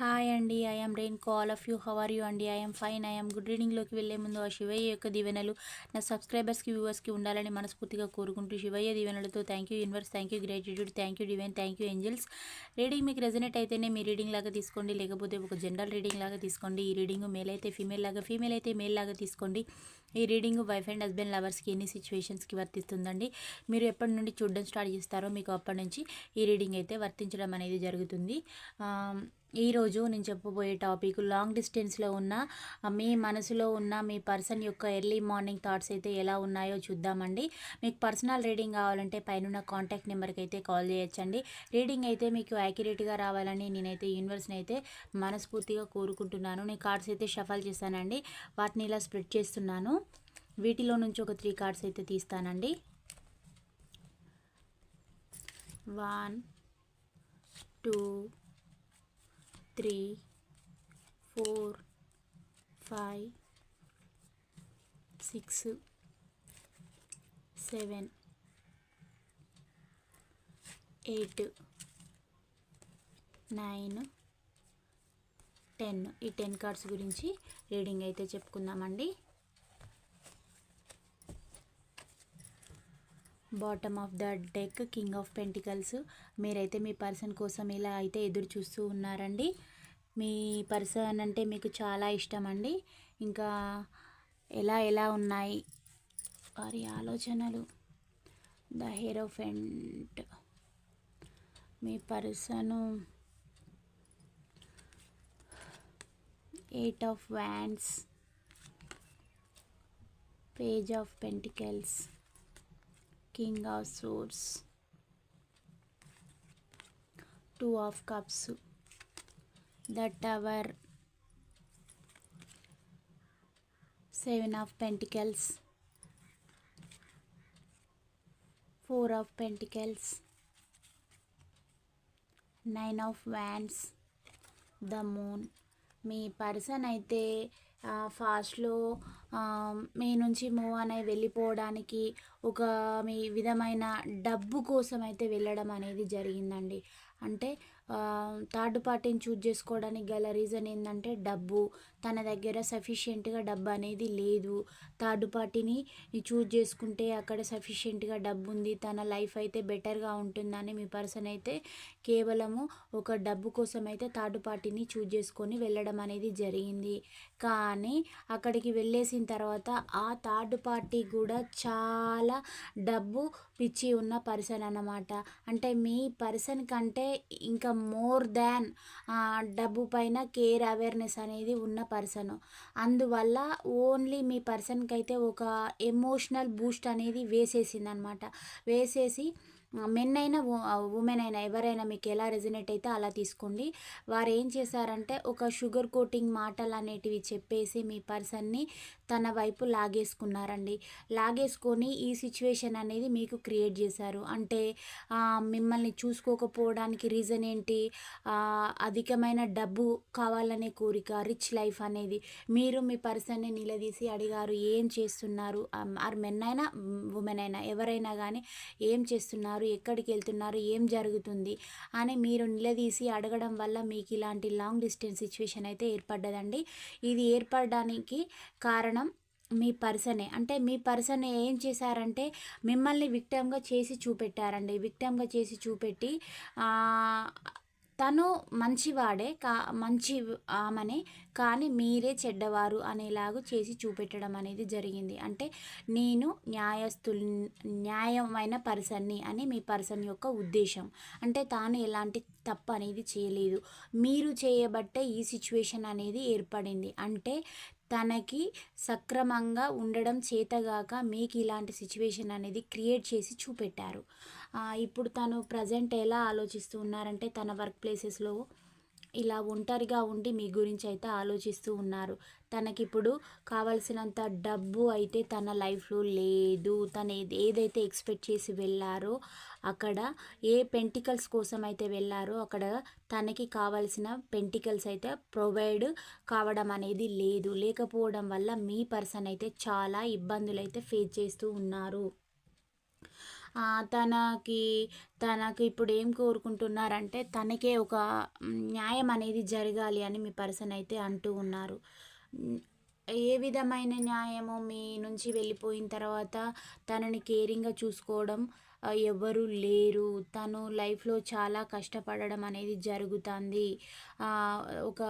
Hi అండి I'm rain call of you how are you అండి I'm fine I'm good రీడింగ్లోకి వెళ్ళే ముందు ఆ శివయ్య యొక్క దీవెనలు నా సబ్స్క్రైబర్స్కి వ్యూవర్స్కి ఉండాలని మనస్ఫూర్తిగా కోరుకుంటూ శివయ్య దీవెనలతో thank you universe thank you gratitude thank you divine thank you angels reading మీకు రెజనేట్ అయితేనే మీ రీడింగ్ లాగా తీసుకోండి. లేకపోతే ఒక జనరల్ రీడింగ్ లాగా తీసుకోండి. ఈ రీడింగ్ మేల్ అయితే ఫీమేల్ లాగా ఫీమేల్ అయితే మేల్ లాగా తీసుకోండి. ఈ రీడింగ్ వైఫ్ అండ్ హస్బెండ్ లవర్స్కి ఎన్ని సిచ్యువేషన్స్కి వర్తిస్తుందండి? మీరు ఎప్పటి నుండి చూడడం స్టార్ట్ చేస్తారో మీకు అప్పటి నుంచి ఈ రీడింగ్ అయితే వర్తించడం అనేది జరుగుతుంది. ఈరోజు నేను చెప్పబోయే టాపిక్ లాంగ్ డిస్టెన్స్లో ఉన్న మీ మనసులో ఉన్న మీ పర్సన్ యొక్క ఎర్లీ మార్నింగ్ థాట్స్ అయితే ఎలా ఉన్నాయో చూద్దామండి. మీకు పర్సనల్ రీడింగ్ కావాలంటే పైన కాంటాక్ట్ నెంబర్కి అయితే కాల్ చేయొచ్చండి. రీడింగ్ అయితే మీకు యాక్యురేట్గా రావాలని నేనైతే యూనివర్స్ని అయితే మనస్ఫూర్తిగా కోరుకుంటున్నాను. నేను కార్డ్స్ అయితే షఫల్ చేశానండి. వాటిని ఇలా స్ప్రెడ్ చేస్తున్నాను. వీటిలో నుంచి ఒక త్రీ కార్డ్స్ అయితే తీస్తానండి. One two three four five six seven eight nine ten. ఈ టెన్ కార్డ్స్ గురించి రీడింగ్ అయితే చెప్పుకుందామండి. Bottom of the deck king of pentacles మీరైతే మీ పర్సన్ కోసం ఇలా అయితే ఎదురు చూస్తూ ఉన్నారండి. మీ పర్సన్ అంటే మీకు చాలా ఇష్టం అండి. ఇంకా ఎలా ఎలా ఉన్నాయి? వారి ఆలోచనలు. The hierophant me person eight of wands page of pentacles king of swords two of cups the tower seven of pentacles four of pentacles nine of wands the moon me person అయితే ఫాస్ట్లో మీ నుంచి move అని వెళ్ళిపోవడానికి ఒక మీ విధమైన డబ్బు కోసం అయితే వెళ్ళడం అనేది జరిగిందండి. అంటే థర్డ్ పార్టీని చూజ్ చేసుకోవడానికి గల రీజన్ ఏంటంటే డబ్బు. తన దగ్గర సఫిషియెంట్గా డబ్బు అనేది లేదు. థర్డ్ పార్టీని చూజ్ చేసుకుంటే అక్కడ సఫిషియెంట్గా డబ్బు ఉంది తన లైఫ్ అయితే బెటర్గా ఉంటుందని మీ పర్సన్ అయితే కేవలము ఒక డబ్బు కోసం అయితే థర్డ్ పార్టీని చూజ్ చేసుకొని వెళ్ళడం అనేది జరిగింది. కానీ అక్కడికి వెళ్ళేసిన తర్వాత ఆ థర్డ్ పార్టీ కూడా చాలా డబ్బు పిచ్చి ఉన్న పర్సన్ అన్నమాట. అంటే మీ పర్సన్ కంటే ఇంకా మోర్ దాన్ డబ్బు పైన కేర్ అవేర్నెస్ అనేది ఉన్న పర్సన్. అందువల్ల ఓన్లీ మీ పర్సన్కి అయితే ఒక ఎమోషనల్ బూస్ట్ అనేది వేసేసింది అనమాట వేసేసి మెన్ అయినా ఉమెన్ అయినా ఎవరైనా మీకు ఎలా రెజినేట్ అయితే అలా తీసుకోండి. వారు ఏం చేశారంటే ఒక షుగర్ కోటింగ్ మాటలు అనేటివి చెప్పేసి మీ పర్సన్ని తన వైపు లాగేసుకున్నారండి. లాగేసుకొని ఈ సిచ్యువేషన్ అనేది మీకు క్రియేట్ చేశారు. అంటే మిమ్మల్ని చూసుకోకపోవడానికి రీజన్ ఏంటి? అధికమైన డబ్బు కావాలనే కోరిక రిచ్ లైఫ్ అనేది మీరు మీ పర్సన్ని నిలదీసి అడిగారు ఏం చేస్తున్నారు? ఆర్ మెన్ అయినా ఉమెన్ అయినా ఎవరైనా కానీ ఏం చేస్తున్నారు? ఎక్కడికి వెళ్తున్నారు ఏం జరుగుతుంది అని మీరు నిలదీసి అడగడం వల్ల మీకు ఇలాంటి లాంగ్ డిస్టెన్స్ సిచ్యువేషన్ అయితే ఏర్పడ్డదండి. ఇది ఏర్పడడానికి కారణం మీ పర్సనే. అంటే మీ పర్సన్ ఏం చేశారంటే మిమ్మల్ని విక్టమ్గా చేసి చూపెట్టారండి. విక్టమ్గా చేసి చూపెట్టి తను మంచివాడే కా మంచి ఆమెనే కానీ మీరే చెడ్డవారు అనేలాగా చేసి చూపెట్టడం అనేది జరిగింది. అంటే నేను న్యాయస్తు న్యాయమైన పర్సన్ని అని మీ పర్సన్ యొక్క ఉద్దేశం. అంటే తాను ఎలాంటి తప్పు అనేది చేయలేదు. మీరు చేయబట్టే ఈ సిచ్యువేషన్ అనేది ఏర్పడింది. అంటే తనకి సక్రమంగా ఉండడం చేతగాక మీకు ఇలాంటి సిచ్యువేషన్ అనేది క్రియేట్ చేసి చూపెట్టారు. ఇప్పుడు తను ప్రజెంట్ ఎలా ఆలోచిస్తూ ఉన్నారంటే తన వర్క్ ప్లేసెస్లో ఇలా ఒంటరిగా ఉండి మీ గురించి అయితే ఆలోచిస్తూ ఉన్నారు. తనకిప్పుడు కావలసినంత డబ్బు అయితే తన లైఫ్లో లేదు. తను ఏదైతే ఎక్స్పెక్ట్ చేసి వెళ్ళారో అక్కడ ఏ పెంటికల్స్ కోసం అయితే వెళ్ళారో అక్కడ తనకి కావలసిన పెంటికల్స్ అయితే ప్రొవైడ్ కావడం అనేది లేదు. లేకపోవడం వల్ల మీ పర్సన్ అయితే చాలా ఇబ్బందులు అయితే ఫేస్ చేస్తూ ఉన్నారు. తనకి తనకి తనకు ఇప్పుడు ఏం కోరుకుంటున్నారంటే తనకే ఒక న్యాయం అనేది జరగాలి అని మీ పర్సన్ అయితే అంటూ ఉన్నారు. ఏ విధమైన న్యాయము మీ నుంచి వెళ్ళిపోయిన తర్వాత తనని కేరింగ్గా చూసుకోవడం ఆ, ఎవ్వరూ లేరు. తను లైఫ్లో చాలా కష్టపడడం అనేది జరుగుతుంది. ఒక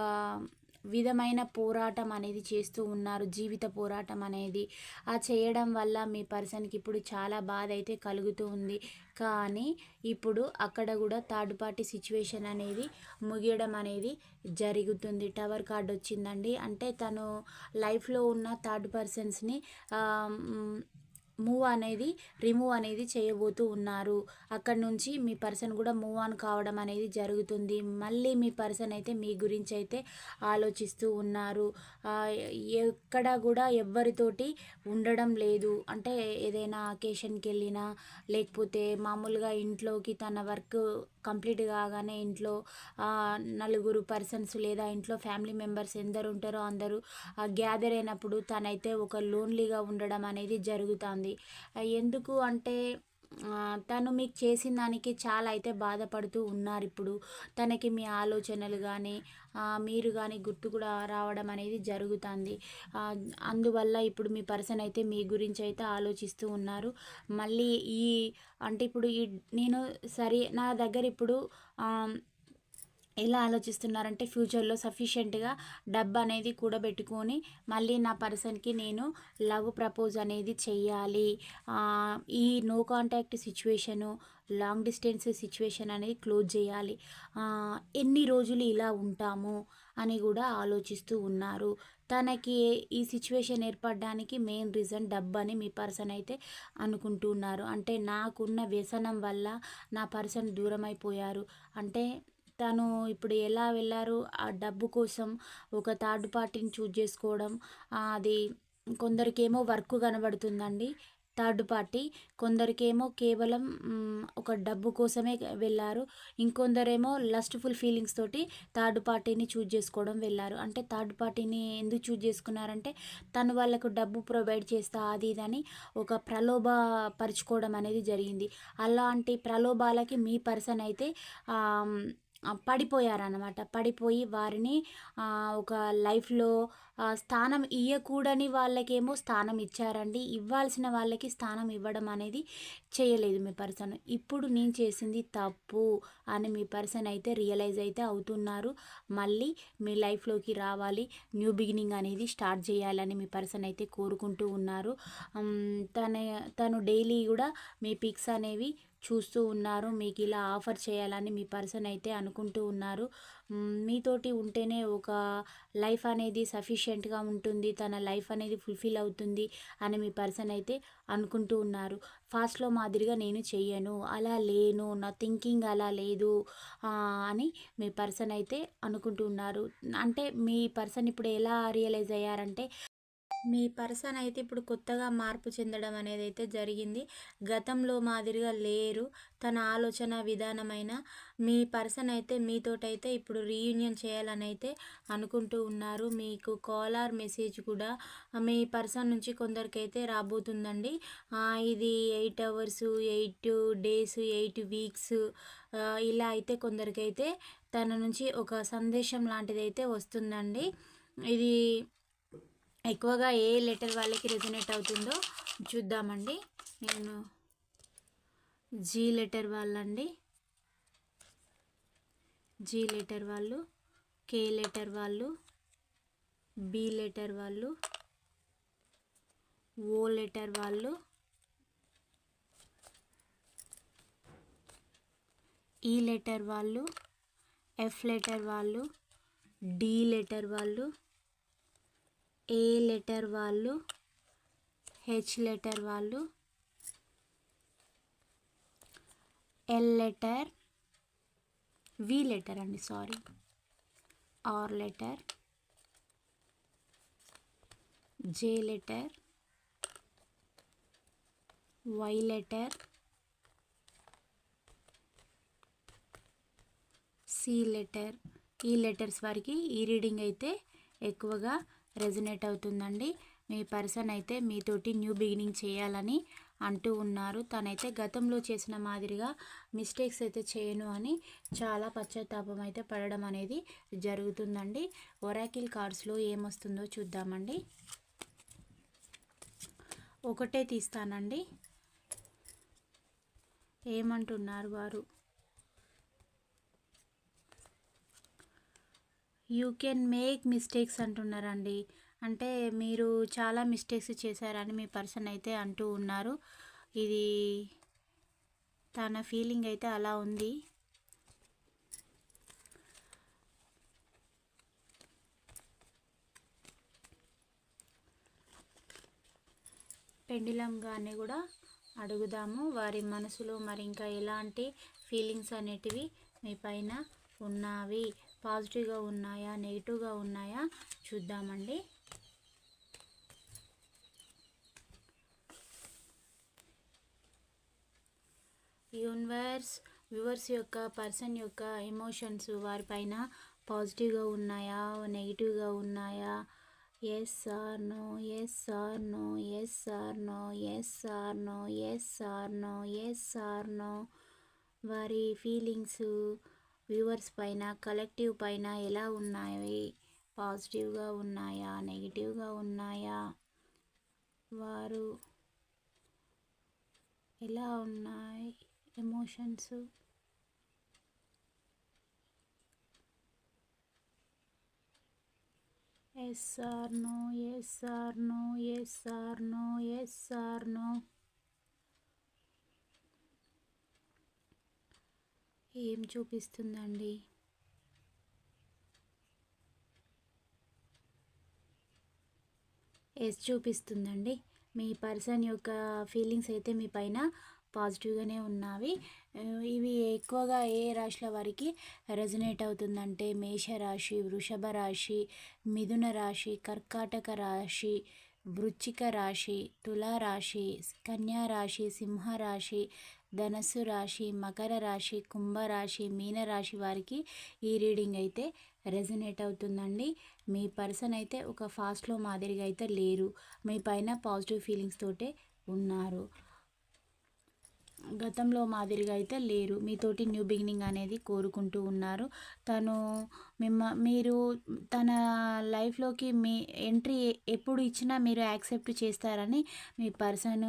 విధమైన పోరాటం అనేది చేస్తూ ఉన్నారు. జీవిత పోరాటం అనేది ఆ చేయడం వల్ల మీ పర్సన్కి ఇప్పుడు చాలా బాధ అయితే కలుగుతూ ఉంది. కానీ ఇప్పుడు అక్కడ కూడా థర్డ్ పార్టీ సిచ్యువేషన్ అనేది ముగియడం అనేది జరుగుతుంది. టవర్ కార్డ్ వచ్చిందండి. అంటే తను లైఫ్లో ఉన్న థర్డ్ పర్సన్స్ని మూవ్ అనేది రిమూవ్ అనేది చేయబోతూ ఉన్నారు. అక్కడ నుంచి మీ పర్సన్ కూడా మూవ్ ఆన్ కావడం అనేది జరుగుతుంది. మళ్ళీ మీ పర్సన్ అయితే మీ గురించి అయితే ఆలోచిస్తూ ఉన్నారు. ఎక్కడ కూడా ఎవ్వరితోటి ఉండడం లేదు. అంటే ఏదైనా అకేషన్కి వెళ్ళినా లేకపోతే మామూలుగా ఇంట్లోకి తన వర్క్ కంప్లీట్ కాగానే ఇంట్లో నలుగురు పర్సన్స్ లేదా ఇంట్లో ఫ్యామిలీ మెంబర్స్ ఎందరు ఉంటారో అందరూ గ్యాదర్ అయినప్పుడు తనైతే ఒక లోన్లీగా ఉండడం అనేది జరుగుతుంది. ఆ, ఎందుకు అంటే తను మీకు చేసిన దానికి చాలా అయితే బాధపడుతూ ఉన్నారు ఇప్పుడు. తనకి మీ ఆలోచనలు కానీ మీరు కానీ గుర్తు కూడా రావడం అనేది జరుగుతుంది. అందువల్ల ఇప్పుడు మీ పర్సన్ అయితే మీ గురించి అయితే ఆలోచిస్తూ ఉన్నారు. మళ్ళీ ఈ అంటే ఇప్పుడు ఈ నేను సరే నా దగ్గర ఇప్పుడు ఎలా ఆలోచిస్తున్నారంటే ఫ్యూచర్లో సఫిషియెంట్గా డబ్బు అనేది కూడబెట్టుకొని మళ్ళీ నా పర్సన్కి నేను లవ్ ప్రపోజ్ అనేది చెయ్యాలి. ఈ no contact situation long distance situation అనేది క్లోజ్ చేయాలి. ఎన్ని రోజులు ఇలా ఉంటాము అని కూడా ఆలోచిస్తూ ఉన్నారు. తనకి ఈ సిచ్యువేషన్ ఏర్పడడానికి మెయిన్ రీజన్ డబ్బు అని మీ పర్సన్ అయితే అనుకుంటున్నారు అంటే నాకున్న వ్యసనం వల్ల నా పర్సన్ దూరం అయిపోయారు అంటే తను ఇప్పుడు ఎలా వెళ్ళారు? ఆ డబ్బు కోసం ఒక థర్డ్ పార్టీని చూజ్ చేసుకోవడం అది కొందరికేమో వర్క్ కనబడుతుందండి. Third party. కొందరికేమో కేవలం ఒక డబ్బు కోసమే వెళ్ళారు. ఇంకొందరేమో లస్ట్ఫుల్ ఫీలింగ్స్ తోటి థర్డ్ పార్టీని చూజ్ చేసుకోవడం వెళ్ళారు. అంటే థర్డ్ పార్టీని ఎందుకు చూజ్ చేసుకున్నారంటే తను వాళ్ళకు డబ్బు ప్రొవైడ్ చేస్తా అది ఇదని అని ఒక ప్రలోభ పరుచుకోవడం అనేది జరిగింది. అలాంటి ప్రలోభాలకి మీ పర్సన్ అయితే పడిపోయారనమాట పడిపోయారన్నమాట. పడిపోయి వారిని ఒక లైఫ్లో స్థానం ఇవ్వకూడని వాళ్ళకేమో స్థానం ఇచ్చారండి. ఇవ్వాల్సిన వాళ్ళకి స్థానం ఇవ్వడం అనేది చేయలేదు మీ పర్సన్. ఇప్పుడు నేను చేసింది తప్పు అని మీ పర్సన్ అయితే రియలైజ్ అయితే అవుతున్నారు. మళ్ళీ మీ లైఫ్లోకి రావాలి. న్యూ బిగినింగ్ అనేది స్టార్ట్ చేయాలని మీ పర్సన్ అయితే కోరుకుంటూ ఉన్నారు. తన తను డైలీ కూడా మీ పిక్స్ అనేవి చూస్తూ ఉన్నారు. మీకు ఇలా ఆఫర్ చేయాలని మీ పర్సన్ అయితే అనుకుంటూ ఉన్నారు. మీతోటి ఉంటేనే ఒక లైఫ్ అనేది సఫిషియెంట్గా ఉంటుంది తన లైఫ్ అనేది ఫుల్ఫిల్ అవుతుంది అని మీ పర్సన్ అయితే అనుకుంటూ ఉన్నారు. ఫాస్ట్లో మాదిరిగా నేను చెయ్యను అలా లేను నా థింకింగ్ అలా లేదు అని మీ పర్సన్ అయితే అనుకుంటూ ఉన్నారు. అంటే మీ పర్సన్ ఇప్పుడు ఎలా రియలైజ్ అయ్యారంటే మీ పర్సన్ అయితే ఇప్పుడు కొత్తగా మార్పు చెందడం అనేది అయితే జరిగింది. గతంలో మాదిరిగా లేరు. తన ఆలోచన విధానమైన మీ పర్సన్ అయితే మీతోటైతే ఇప్పుడు రీయూనియన్ చేయాలని అయితే అనుకుంటూ ఉన్నారు. మీకు కాల్ ఆర్ మెసేజ్ కూడా మీ పర్సన్ నుంచి కొందరికైతే రాబోతుందండి. ఇది eight hours eight days eight weeks ఇలా అయితే కొందరికైతే తన నుంచి ఒక సందేశం లాంటిది అయితే వస్తుందండి. ఇది ఎక్కువగా ఏ లెటర్ వాళ్ళకి రెజనేట్ అవుతుందో చూద్దామండి. నేను జీ లెటర్ వాళ్ళండి. జీ లెటర్ వాళ్ళు కే లెటర్ వాళ్ళు బి లెటర్ వాళ్ళు ఓ లెటర్ వాళ్ళు ఈ లెటర్ వాళ్ళు ఎఫ్ లెటర్ వాళ్ళు డి లెటర్ వాళ్ళు ఏ లెటర్ వాళ్ళు హెచ్ లెటర్ వాళ్ళు ఎల్ లెటర్ వి లెటర్ అండి sorry R letter J letter Y letter C letter. ఈ లెటర్స్ వారికి ఈ రీడింగ్ అయితే ఎక్కువగా రెజినేట్ అవుతుందండి. మీ పర్సన్ అయితే మీతోటి న్యూ బిగినింగ్ చేయాలని అంటూ ఉన్నారు. తనైతే గతంలో చేసిన మాదిరిగా మిస్టేక్స్ అయితే చేయను అని చాలా పశ్చాత్తాపం అయితే పడడం అనేది జరుగుతుందండి. ఒరాకిల్ కార్డ్స్లో ఏమొస్తుందో చూద్దామండి. ఒకటే తీస్తానండి. ఏమంటున్నారు వారు? యూ కెన్ మేక్ మిస్టేక్స్ అంటున్నారండి. అంటే మీరు చాలా మిస్టేక్స్ చేశారని మీ పర్సన్ అయితే అంటూ ఉన్నారు. ఇది తన ఫీలింగ్ అయితే అలా ఉంది. పెండిలంగానే కూడా అడుగుదాము. వారి మనసులో మరి ఇంకా ఎలాంటి ఫీలింగ్స్ అనేటివి మీ పైన ఉన్నవి? పాజిటివ్గా ఉన్నాయా నెగిటివ్గా ఉన్నాయా చూద్దామండి. యూనివర్స్ వ్యూవర్స్ యొక్క పర్సన్ యొక్క ఎమోషన్స్ వారిపైన పాజిటివ్గా ఉన్నాయా నెగిటివ్గా ఉన్నాయా? Yes or no yes or no yes or no yes or no yes or no yes or no వారి ఫీలింగ్స్ వ్యూవర్స్ పైన కలెక్టివ్ పైన ఎలా ఉన్నాయి? పాజిటివ్గా ఉన్నాయా? నెగిటివ్గా ఉన్నాయా? వారు ఎలా ఉన్నాయి? Emotions? Yes or no yes or no yes or no yes or no. ఏం చూపిస్తుందండి? ఎస్ చూపిస్తుందండి. మీ పర్సన్ యొక్క ఫీలింగ్స్ అయితే మీ పైన పాజిటివ్గానే ఉన్నవి. ఇవి ఎక్కువగా ఏ రాశుల వారికి రెజనేట్ అవుతుందంటే మేషరాశి వృషభ రాశి మిథున రాశి కర్కాటక రాశి వృచ్చిక రాశి తులారాశి కన్యా రాశి సింహరాశి ధనస్సు రాశి మకర రాశి కుంభరాశి మీనరాశి వారికి ఈ రీడింగ్ అయితే రెజనేట్ అవుతుందండి. మీ పర్సన్ అయితే ఒక ఫాస్ట్లో మాదిరిగా అయితే లేరు. మీ పైన పాజిటివ్ ఫీలింగ్స్ తోటే ఉన్నారు. గతంలో మాదిరిగా అయితే లేరు. మీతోటి న్యూ బిగినింగ్ అనేది కోరుకుంటూ ఉన్నారు. తను మిమ్మ మీరు తన లైఫ్లోకి మీ ఎంట్రీ ఎప్పుడు ఇచ్చినా మీరు యాక్సెప్ట్ చేస్తారని మీ పర్సన్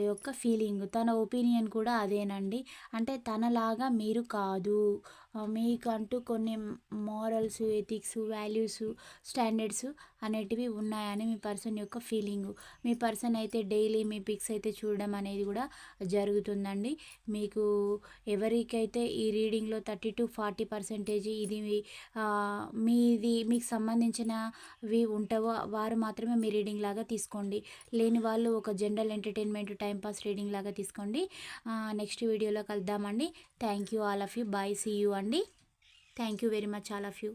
యొక్క ఫీలింగ్. తన ఒపీనియన్ కూడా అదేనండి. అంటే తనలాగా మీరు కాదు. మీకంటూ కొన్ని మారల్స్ ఎథిక్స్ వాల్యూస్ స్టాండర్డ్స్ అనేటివి ఉన్నాయని మీ పర్సన్ యొక్క ఫీలింగ్. మీ పర్సన్ అయితే డైలీ మీ పిక్స్ అయితే చూడడం అనేది కూడా జరుగుతుందండి. మీకు ఎవరికైతే ఈ రీడింగ్లో థర్టీ టు ఫార్టీ పర్సెంటేజ్ ఇది మీది మీకు సంబంధించినవి ఉంటావో వారు మాత్రమే మీ రీడింగ్ లాగా తీసుకోండి. లేని వాళ్ళు ఒక జనరల్ ఎంటర్టైన్మెంట్ టైంపాస్ రీడింగ్ లాగా తీసుకోండి. నెక్స్ట్ వీడియోలో కలుద్దామండి. Thank you all of you. Bye. See you అండి. Thank you very much all of you.